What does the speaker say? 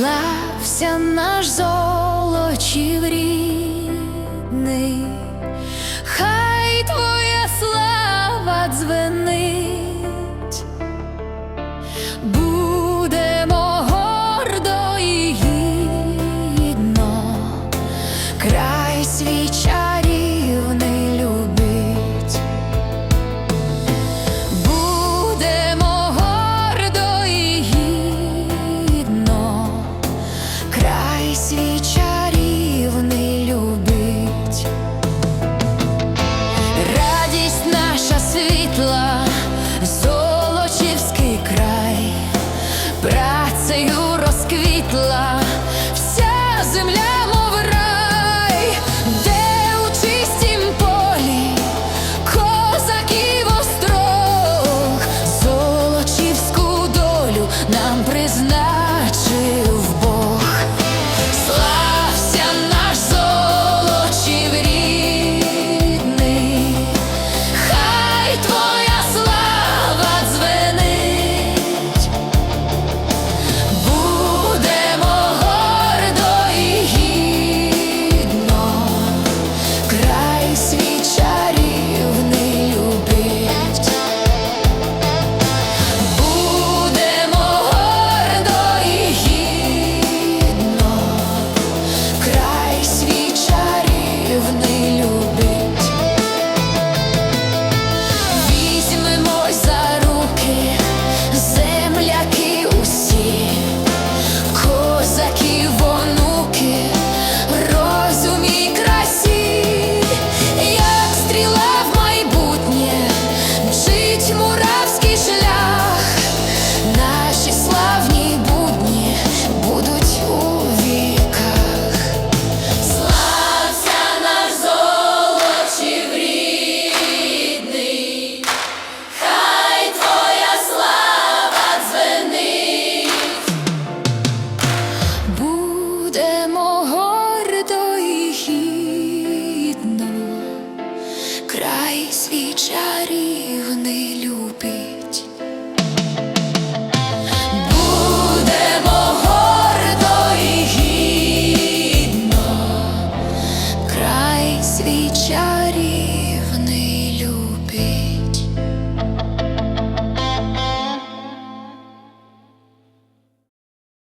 Слався наш золочів рік. Свій чарівний свій чарівний любить. Будемо гордо гідно, край свій чарівний